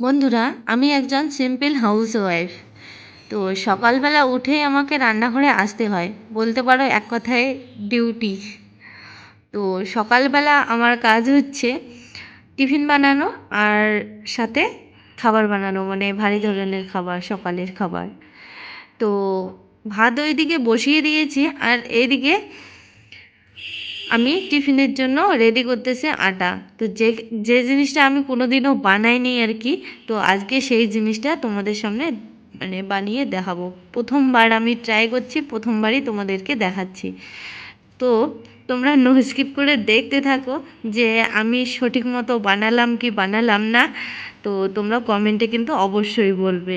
বন্ধুরা, আমি একজন সিম্পল হাউস ওয়াইফ তো সকালবেলা উঠেই আমাকে রান্নাঘরে আসতে হয়। বলতে পারো এক কথায় ডিউটি তো সকালবেলা আমার কাজ হচ্ছে টিফিন বানানো আর সাথে খাবার বানানো মানে ভারী ধরনের খাবার, সকালের খাবার। তো ভাত ওইদিকে বসিয়ে দিয়েছি আর এইদিকে আমি টিফিনের জন্য রেডি করতেছি আটা। তো যে যে জিনিসটা আমি কোনোদিনও বানাইনি আর কি, তো আজকে সেই জিনিসটা তোমাদের সামনে মানে বানিয়ে দেখাবো। প্রথমবার আমি ট্রাই করছি, প্রথমবারই তোমাদেরকে দেখাচ্ছি। তো তোমরা নো স্কিপ করে দেখতে থাকো যে আমি সঠিক মতো বানালাম কি বানালাম না, তো তোমরা কমেন্টে কিন্তু অবশ্যই বলবে।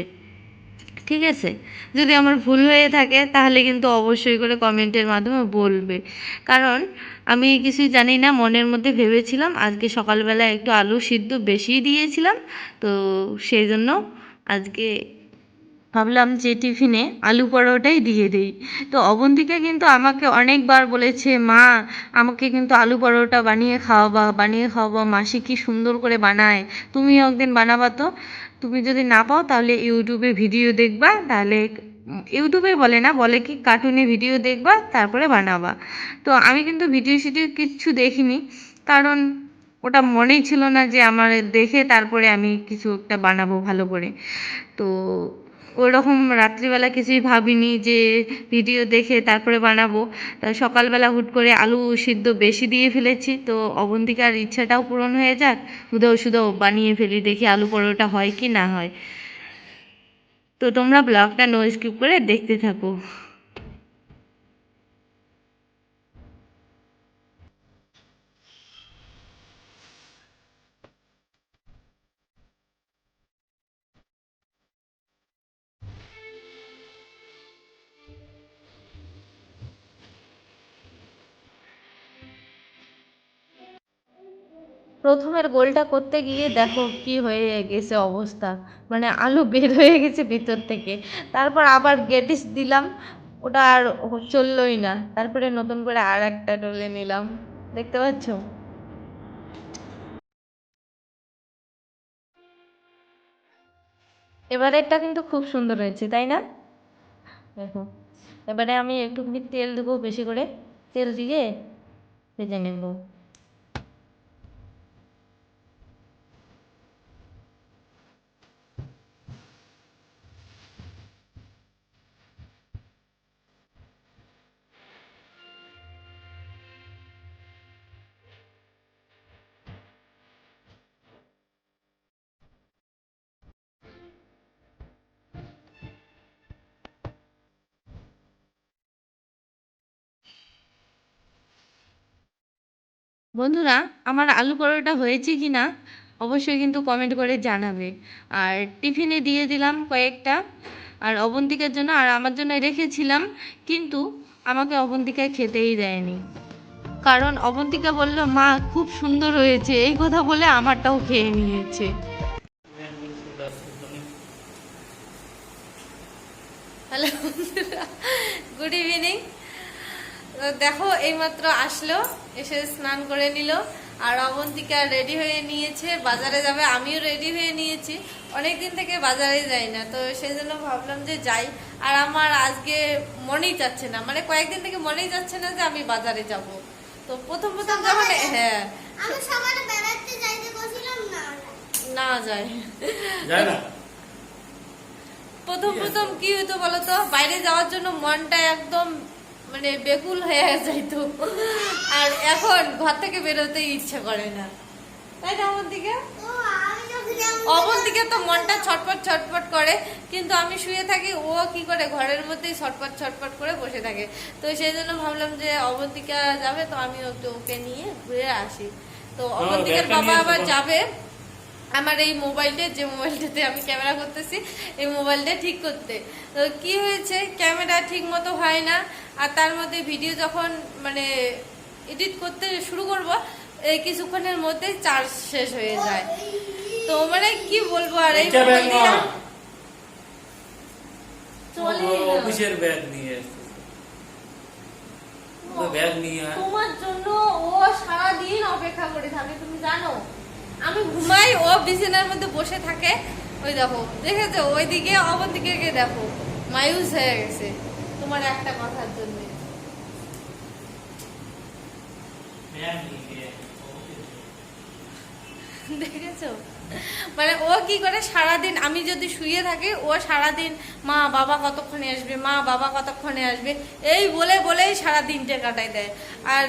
ঠিক আছে? যদি আমার ভুল হয়ে থাকে, তাহলে কিন্তু অবশ্যই করে কমেন্টের মাধ্যমে বলবে। কারণ আমি কিছুই জানি না, মনের মধ্যে ভেবেছিলাম, আজকে সকালবেলা একটু আলু সিদ্ধ বেশি দিয়েছিলাম, তো সেই জন্য আজকে ভাবলাম যে টিফিনে আলু পরোটাই দিয়ে দিই। তো অবন্তিকা কিন্তু আমাকে অনেকবার বলেছে, মা, আমাকে কিন্তু আলু পরোটা বানিয়ে খাওয়াবা বানিয়ে খাওয়াবা, মাসি কি সুন্দর করে বানায়। তুমিও একদিন বানাবা তো? তুমি যদি না পাও তাহলে ইউটিউবে ভিডিও দেখবা, তাহলে ইউটিউবে বলে না, বলে কি কার্টুনে ভিডিও দেখবা, তারপরে বানাবা। তো আমি কিন্তু ভিডিও সিডিও কিচ্ছু দেখিনি, কারণ ওটা মনেই ছিল না যে আমার দেখে তারপরে আমি কিছু একটা বানাবো ভালো করে। তো ওরকম রাত্রিবেলা কিছুই ভাবিনি যে ভিডিও দেখে তারপরে বানাবো। তা সকালবেলা হুট করে আলু সিদ্ধ বেশি দিয়ে ফেলেছি, তো অবন্তিকার ইচ্ছাটাও পূরণ হয়ে যাক। শুধু শুধু বানিয়ে ফেলি, দেখি আলু পরোটা হয় কি না হয়। তো তোমরা ব্লগটা নো স্কিপ করে দেখতে থাকো। প্রথমের গোলটা করতে গিয়ে দেখো কি হয়ে গেছে অবস্থা। মানে আলু বের হয়ে গেছে ভিতর থেকে। তারপর আবার গেটিস দিলাম। ওটা আর চললোই না। তারপরে নতুন করে আর একটা ডলে নিলাম। দেখতে পাচ্ছ? এবারেরটা কিন্তু খুব সুন্দর হয়েছে, তাই না? দেখো, এবারে আমি একটুখানি তেল দেবো বেশি করে। তেল দিয়ে ভেজে নেব। বন্ধুরা, আমার আলু পরোটা হয়েছে কি না অবশ্যই কিন্তু কমেন্ট করে জানাবে। আর টিফিনে দিয়ে দিলাম কয়েকটা, আর অবন্তিকার জন্য, আর আমার জন্য রেখেছিলাম, কিন্তু আমাকে অবন্তিকায় খেতেই দেয়নি। কারণ অবন্তিকা বলল, মা, খুব সুন্দর হয়েছে। এই কথা বলে আমারটাও খেয়ে নিয়েছে। দেখো এইমাত্র আসলো এসে স্নান করে নিল আর অবন্তিকা রেডি হয়ে নিয়েছে বাজারে যাবে আমিও রেডি হয়ে নিয়েছি। অনেক দিন থেকে বাজারে যাই না তো সেই জন্য ভাবলাম যে যাই। আর আমার আজকে মনেই যাচ্ছে না মানে কয়েকদিন থেকে মনেই যাচ্ছে না যে আমি বাজারে যাব। তো প্রথম প্রথম যখন হ্যাঁ। আমি সকালে বেড়াতে যাইতে বলছিলাম না না যায় যায় না? প্রথম প্রথম কি হতো বলতো বাইরে যাওয়ার জন্য মনটা একদম মানে বেকুল হয়ে যাইতো আর এখন ঘর থেকে বেরোতে ইচ্ছে করে না। তাই না আমার দিকে যখন অবন্তিকে তো মনটা ছটপট ছটপট করে কিন্তু আমি শুয়ে থাকি ও কি করে ঘরের মধ্যেই ছটপট ছটপট করে বসে থাকে। তো সেই জন্য ভাবলাম যে অবন্তিকা যাবে তো আমি ওকে নিয়ে ঘুরে আসি। তো অবন্তিকার বাবা আবার যাবে। আমার এই মোবাইলটা যে মোবাইলটাতে আমি ক্যামেরা করতেছি এই মোবাইলটা ঠিক করতে। তো কি হয়েছে ক্যামেরা ঠিক মতো হয় না আর তার মধ্যে ভিডিও যখন মানে এডিট করতে শুরু করব এই কিছুক্ষণের মধ্যে চার্জ শেষ হয়ে যায়। তো মানে কি বলব আর এই। অফিসের নিয়ে ব্যাগ নিয়ে তোমার জন্য ও সারা দিন অপেক্ষা করে থাকে তুমি জানো? আমি ঘুমাই, ও বিছানার মধ্যে বসে থাকে। ওই দেখো, দেখেছ? ওইদিকে অপর দিকে গিয়ে দেখো, মায়ুস হয়ে গেছে। তোমার একটা কথার জন্য। দেখেছ? মানে ও কি করে? সারাদিন আমি যদি শুয়ে থাকি, ও সারাদিন মা বাবা কতক্ষণে আসবে, মা বাবা কতক্ষণে আসবে, এই বলে বলেই সারা দিনটা কাটাই দেয়। আর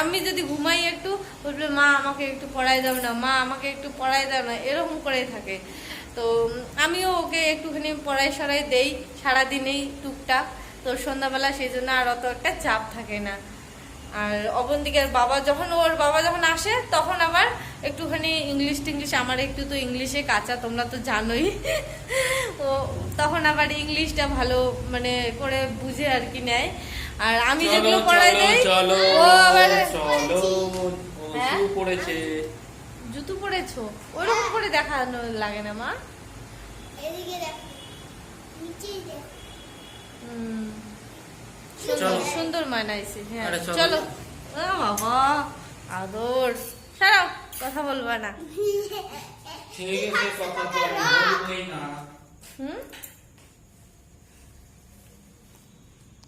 আমি যদি ঘুমাই একটু, বলবে, মা, আমাকে একটু পড়াই দাও না, মা, আমাকে একটু পড়াই দাও না, এরকম করেই থাকে। তো আমিও ওকে একটুখানি পড়াই সরাই দেই, সারাদিনেই টুকটাক। তো সন্ধ্যাবেলা সেই জন্য আর অত একটা চাপ থাকে না। আর অবন্তিকার বাবা যখন, ওর বাবা যখন আসে, তখন আবার একটুখানি ইংলিশ টিংলিশ, আমার একটু তো ইংলিশে কাঁচা, তোমরা তো জানোই। ও, তখন আবার ইংলিশটা ভালো মানে করে বুঝে আর কি নেয়। আর আমি যেগুলো পড়াই দেই চলো ও আবার চলো ও হ্যাঁ? পড়েছে। জুতো পরেছো ওরকম করে দেখানো লাগে না মা? এদিকে দেখো নিচেই দেখো। হুম। সুন্দর চলো। সুন্দর মানাইছে হ্যাঁ। চলো। চলো। ও বাবা আদর। ছাড়াও কথা বলবা না। ঠিক আছে কথা তো না। হুম?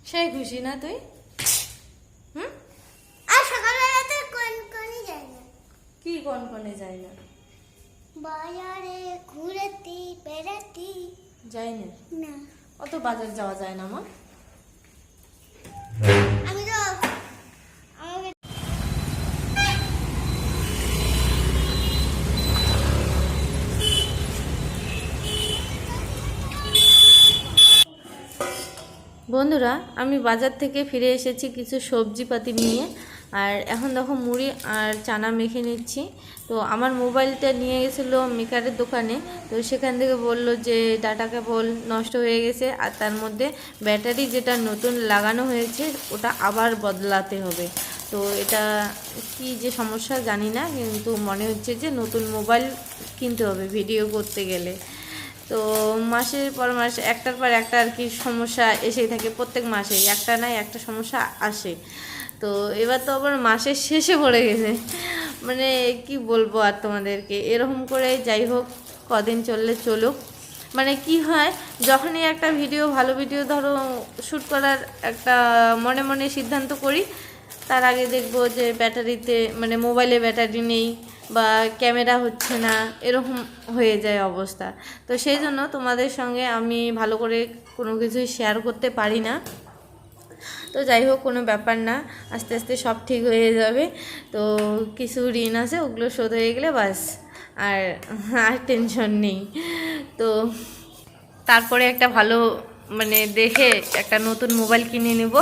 সেই খুশি না তুই? হুম? আর সকালবেলাতে কোন কোনই যায় না। কি কন কনে যাই না? বাজারে ঘুরেতি বেড়াতে যাই না? না। অত বাজার যাওয়া যায় না মা? বন্ধুরা, আমি বাজার থেকে ফিরে এসেছি কিছু সবজিপাতি নিয়ে। আর এখন দেখো মুড়ি আর চানা মেখে নিচ্ছি। তো আমার মোবাইলটা নিয়ে গেছিল মেকারের দোকানে। তো সেখান থেকে বলল যে ডাটা কেবল নষ্ট হয়ে গেছে। আর তার মধ্যে ব্যাটারি যেটা নতুন লাগানো হয়েছে, ওটা আবার বদলাতে হবে। তো এটা কি যে সমস্যা জানি না, কিন্তু মনে হচ্ছে যে নতুন মোবাইল কিনতে হবে ভিডিও করতে গেলে। তো মাসের পর মাস, একটার পর একটা আর কি সমস্যা এসেই থাকে, প্রত্যেক মাসে একটা নাই, একটা সমস্যা আসে। তো এবার তো আবার মাসের শেষে পড়ে গেছে। মানে কি বলব আর তোমাদেরকে, এরকম করে যাই হোক, কদিন চললে চলুক। মানে কি হয়, যখনই একটা ভিডিও ভালো ভিডিও ধরো শ্যুট করার একটা মনে মনে সিদ্ধান্ত করি তার আগে দেখব যে ব্যাটারিতে মানে মোবাইলে ব্যাটারি নেই বা ক্যামেরা হচ্ছে না, এরকম হয়ে যায় অবস্থা। তো সেই জন্য তোমাদের সঙ্গে আমি ভালো করে কোনো কিছুই শেয়ার করতে পারি না। তো যাই হোক, কোনো ব্যাপার না, আস্তে আস্তে সব ঠিক হয়ে যাবে। তো কিছু ঋণ আছে, ওগুলো শোধ হয়ে গেলে বাস আর আর টেনশন নেই। তো তারপরে একটা ভালো মানে দেখে একটা নতুন মোবাইল কিনে নেব।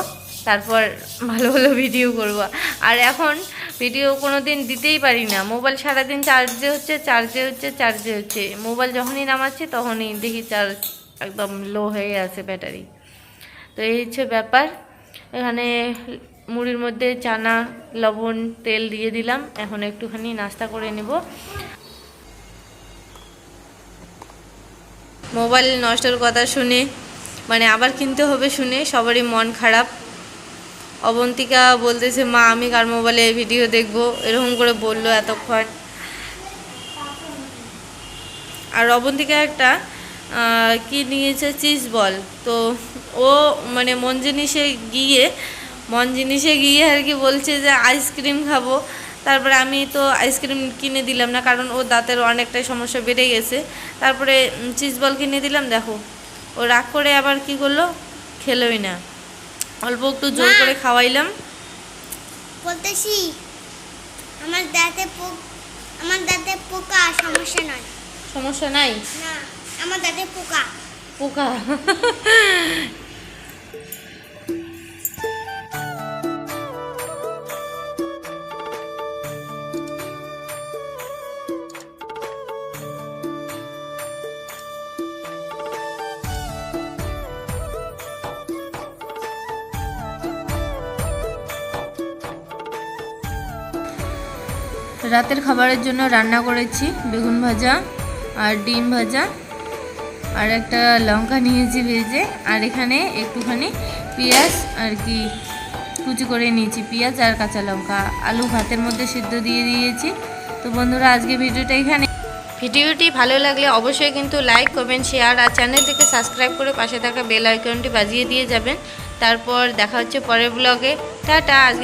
তারপর ভালো ভালো ভিডিও করব। আর এখন ভিডিও কোনো দিন দিতেই পারি না। মোবাইল সারাদিন চার্জে হচ্ছে চার্জে হচ্ছে চার্জে হচ্ছে। মোবাইল যখনই নামাচ্ছি, তখনই দেখি চার্জ একদম লো হয়ে আছে ব্যাটারি তো এই হচ্ছে ব্যাপার। এখানে মুড়ির মধ্যে চানা, লবণ, তেল দিয়ে দিলাম। এখন একটুখানি নাস্তা করে নেব। মোবাইল নষ্টের কথা শুনে মানে আবার কিনতে হবে শুনে সবারই মন খারাপ। অবন্তিকা বলতেছে, মা, আমি কার মোবাইলে ভিডিও দেখব? এরকম করে বলল এতক্ষণ। আর অবন্তিকা একটা কি নিয়েছে? চিজ বল। তো ও মানে মন জিনিসে গিয়ে, মন জিনিসে গিয়ে আর কি বলছে যে আইসক্রিম খাব। তারপরে আমি তো আইসক্রিম কিনে দিলাম না, কারণ ও দাঁতের অনেকটাই সমস্যা বেড়ে গেছে। তারপরে চিজ বল কিনে দিলাম, দেখো। ও রাগ করে আবার কি করল? খেলোই না। অল্প একটু জোর করে খাওয়াইলাম। বলতেছি আমার দাঁতে পোক আমার দাঁতে পোকা সমস্যা নাই সমস্যা নাই? না আমার দাঁতে পোকা। পোকা? রাতের খাবারের জন্য রান্না করেছি, বেগুন ভাজা আর ডিম ভাজা আর একটা লঙ্কা নিয়েছি ভেজে আর এখানে একটুখানি পেঁয়াজ আর কি কুচি করে নিয়েছি, পেঁয়াজ আর কাঁচা লঙ্কা। আলু ভাতের মধ্যে সিদ্ধ দিয়ে দিয়েছি। তো বন্ধুরা, আজকে ভিডিওটা এখানে। ভিডিওটি ভালো লাগলে অবশ্যই কিন্তু লাইক, কমেন্ট, শেয়ার আর চ্যানেলটিকে সাবস্ক্রাইব করে পাশে থাকা বেল আইকনটি বাজিয়ে দিয়ে যাবেন। তারপর দেখা হচ্ছে পরের ব্লগে টাটা, আজকে